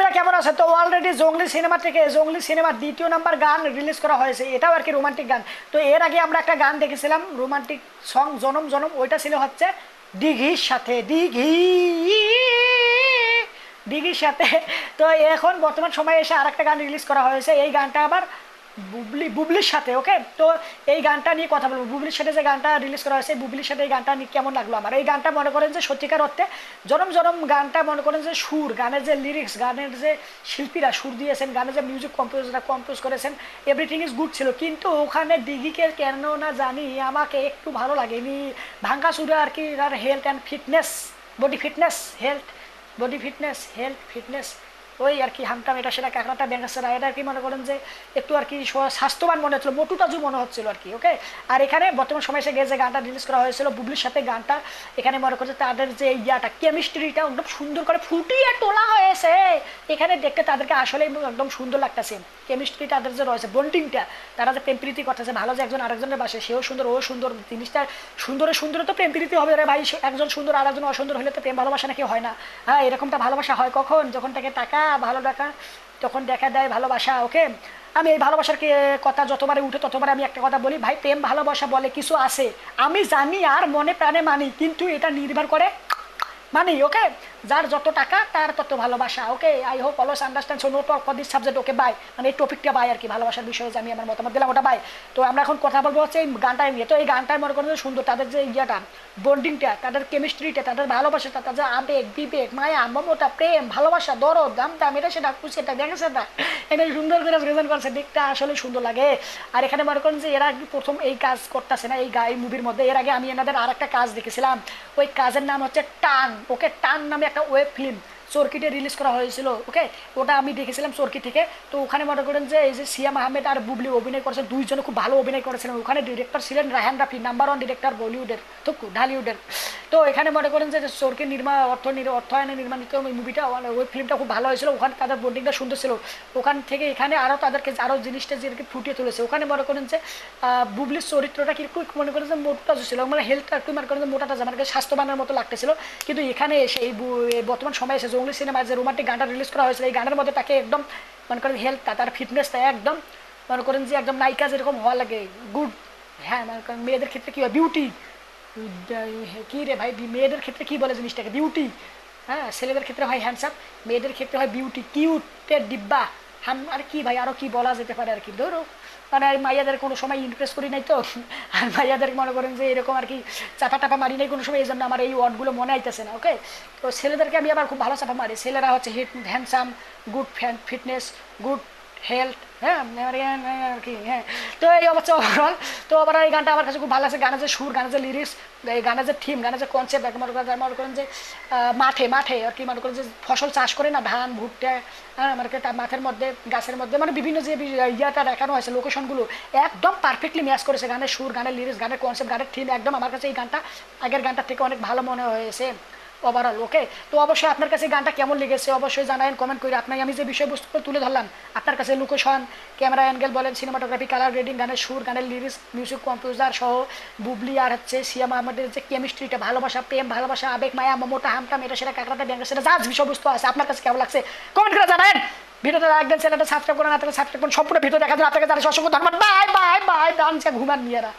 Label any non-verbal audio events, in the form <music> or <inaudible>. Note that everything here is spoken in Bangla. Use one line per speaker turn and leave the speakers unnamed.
বন্ধুরা কেমন আছে? তো অলরেডি জঙ্গলি সিনেমা থেকে জঙ্গলি সিনেমার দ্বিতীয় নাম্বার গান রিলিজ করা হয়েছে। এটাও আর কি রোমান্টিক গান। তো এর আগে আমরা একটা গান দেখেছিলাম রোমান্টিক সং জনম জনম, ওইটা ছিল হচ্ছে দিঘির সাথে, দিঘি, দিঘির সাথে। তো এখন বর্তমান সময়ে এসে আরেকটা গান রিলিজ করা হয়েছে। এই গানটা আবার বুবলি, বুবলির সাথে ওকে তো এই গানটা নিয়ে কথা বলব। বুবলির সাথে যে গানটা রিলিজ করা হয়েছে, বুবলির সাথে এই গানটা নিয়ে কেমন লাগল আমার? এই গানটা মনে করেন যে সত্যিকার অর্থে জনম জনম গানটা মনে করেন যে সুর, গানের যে লিরিক্স গানের যে শিল্পীরা সুর দিয়েছেন, গানের যে মিউজিক কম্পোজাররা কম্পোজ করেছেন এভরিথিং ইজ গুড ছিল। কিন্তু ওখানে দিঘিকে কেন না জানি আমাকে একটু ভালো লাগেনি। ভাঙ্গা সুরে আর কি, আর health and fitness body fitness health body fitness health fitness ওই আর কি হামটাম এটা সেটা কাঁকড়াটা ব্যাঙ্গাসেরা এটা আর কি মনে করেন যে একটু আর কি স্বাস্থ্যবান মনে হচ্ছিল মোটু তাজু মনে হচ্ছিল আর কি ওকে আর এখানে বর্তমান সময় এসে গেছে গানটা রিলিজ করা হয়েছিল, বুবলির সাথে গানটা, এখানে মনে করছে তাদের যে ইয়াটা কেমিস্ট্রিটা একদম সুন্দর করে ফুটিয়ে তোলা হয়েছে। এখানে দেখতে তাদেরকে আসলে একদম সুন্দর লাগতেছে। কেমিস্ট্রি তাদের যে রয়েছে বন্ডিংটা তারা যে প্রেম প্রীতি করতেছে, ভালো যে একজন আরেকজনের বাসে, সেও সুন্দর, ও সুন্দর, জিনিসটা সুন্দরে সুন্দর তো প্রেম প্রীতি হবে রে ভাই একজন সুন্দর আর একজন অসুন্দর হলে তো প্রেম ভালোবাসা নাকি হয় না? হ্যাঁ এরকমটা ভালোবাসা হয় কখন? যখন তাকে টাকা ভালো দেখা তখন দেখা দেয় ভালোবাসা, ওকে? আমি এই ভালোবাসার কথা যতবারে উঠে ততবারে আমি একটা কথা বলি, ভাই, প্রেম, ভালোবাসা বলে কিছু আছে। আমি জানি আর মনে প্রাণে মানি, কিন্তু এটা নির্ভর করে মানি ওকে যার যত টাকা তার তত ভালোবাসা okay I hope all's understand so no talk for this subject okay bye মানে এই টপিকটা বাই আর কি ভালোবাসার বিষয়ে যে আমি আমার মতামত দিলাম, ওটা বাই তো আমরা এখন কথা বলব হচ্ছে এই গানটায় নিয়ে। তো এই গানটায় মনে করেন সুন্দর, তাদের যে ইয়েটা বন্ডিংটা তাদের কেমিস্ট্রিটা তাদের ভালোবাসাটা, তাদের আবেগ, বিবেক, মায়া, মমতা, প্রেম, ভালোবাসা, দরদ দাম দাম এটা সেটা খুশি এটা দেখে সেটা এটা সুন্দর করে প্রেজেন্ট করছে দেখতে আসলে সুন্দর লাগে। আর এখানে মনে করেন যে এরা প্রথম এই কাজ করতেছে না, এই গা এই মুভির মধ্যে। এর আগে আমি এনাদের আর একটা কাজ দেখেছিলাম। ওই কাজের নাম হচ্ছে টান। ওকে টান নামে একটা ওয়েব ফিল্ম চরকিটে রিলিজ করা হয়েছিল, ওকে? ওটা আমি দেখেছিলাম চরকি থেকে। তো ওখানে মনে করেন যে এই যে সিয়াম আহমেদ আর বুবলি অভিনয় করেছেন, দুইজনে খুব ভালো অভিনয় করেছিলেন ওখানে ডিরেক্টর ছিলেন Raihan Rafi number one director বলিউডের, তো ঢালিউডের তো এখানে মনে করেন যে চরকি নির্মা, অর্থ অর্থায়নে নির্মাণিত ওই মুভিটা ওই ফিল্মটা খুব ভালো হয়েছিল। ওখানে তাদের বন্ডিংটা সুন্দর ছিল। ওখান থেকে এখানে আরও তাদেরকে আরও জিনিসটা যে আর কি ফুটিয়ে তুলেছে। ওখানে মনে করেন যে বুবলির চরিত্রটা কি একটু মনে করেন যে মোটা ছিল। মানে হেলথটা একটু মনে করেন যে মোটাটা আমার কাছে স্বাস্থ্যবানের মতো লাগতেছিল। কিন্তু এখানে এসে এই বর্তমান সময়ে এসে জঙ্গলি সিনেমায় যে রোমান্টিক গানটা রিলিজ করা হয়েছিল, এই গানের মধ্যে তাকে একদম মনে করেন হেলথটা তার ফিটনেসটা একদম মনে করেন যে একদম নায়িকা যেরকম হওয়া লাগে গুড হ্যাঁ মনে করেন মেয়েদের ক্ষেত্রে কী হয় বিউটি কী রে ভাই? মেয়েদের ক্ষেত্রে কী বলে জিনিসটাকে? বিউটি। হ্যাঁ ছেলেদের ক্ষেত্রে হয় হ্যান্ডসাম মেয়েদের ক্ষেত্রে হয় বিউটি কিউটের ডিব্বা। হাম, আর কি ভাই আরও কি বলা যেতে পারে আর কি? ধরো মানে আমি মাইয়াদের কোনো সময় ইমপ্রেস করি নাই তো? <laughs> আর মাইয়াদের মনে করেন যে এরকম আর কি চাপা টাপা মারি নাই কোনো সময় এই জন্য আমার এই ওয়ার্ডগুলো মনে আইতেছে না ওকে তো ছেলেদেরকে আমি আবার খুব ভালো চাপা মারি। ছেলেরা হচ্ছে hit handsome good fan fitness good health হ্যাঁ কি হ্যাঁ। তো এই অবস্থা ওভারঅল তো আবার এই গানটা আমার কাছে খুব ভালো লাগছে। গানের যে সুর, গানের যে লিরিক্স এই গানের যে থিম গানের যে কনসেপ্ট মনে করেন মনে করেন যে মাঠে মাঠে, আর কি মনে করেন যে ফসল চাষ করে না, ধান, ভুট্টা হ্যাঁ মানে তার মাঠের মধ্যে, গাছের মধ্যে মানে বিভিন্ন যে ইয়াটা দেখানো হয়েছে লোকেশনগুলো একদম পারফেক্টলি ম্যাচ করেছে। গানের সুর, গানের লিরিক্স গানের কনসেপ্ট গানের থিম একদম আমার কাছে এই গানটা, আগের গানটার থেকে অনেক ভালো মনে হয়েছে। ওভারঅল ওকে তো অবশ্যই আপনার কাছে গানটা কেমন লেগেছে অবশ্যই জানাবেন কমেন্ট করে। আপনাকে আমি যে বিষয়বস্তুগুলো তুলে ধরলাম, আপনার কাছে লোকেশন ক্যামেরা অ্যাঙ্গেল বলেন সিনেমাটোগ্রাফি কালার রেডিং গানের সুর, গানের লিরিক্স মিউজিক কম্পোজার সহ বুবলি আর হচ্ছে সিয়াম আমাদের যে কেমিস্ট্রিটা ভালোবাসা, প্রেম, ভালোবাসা, আবেগ, মায়া, মমতা হামটাম এটা সেটা কাঁকড়াটা ব্যাঙ্গা সেটা যা বিষয়বস্তু আছে, আপনার কাছে কেমন লাগছে কমেন্ট করে জানাবেন ভিডিওটা রাখবেন চ্যানেলটা সাবস্ক্রাইব করেন আপনাকে সাবস্ক্রাইব করুন, সম্পূর্ণ ভিডিও দেখার জন্য আপনাকে জানাই অসংখ্য ধন্যবাদ। বাই বাই বাই ডান্স ঘুমান নিয়েরা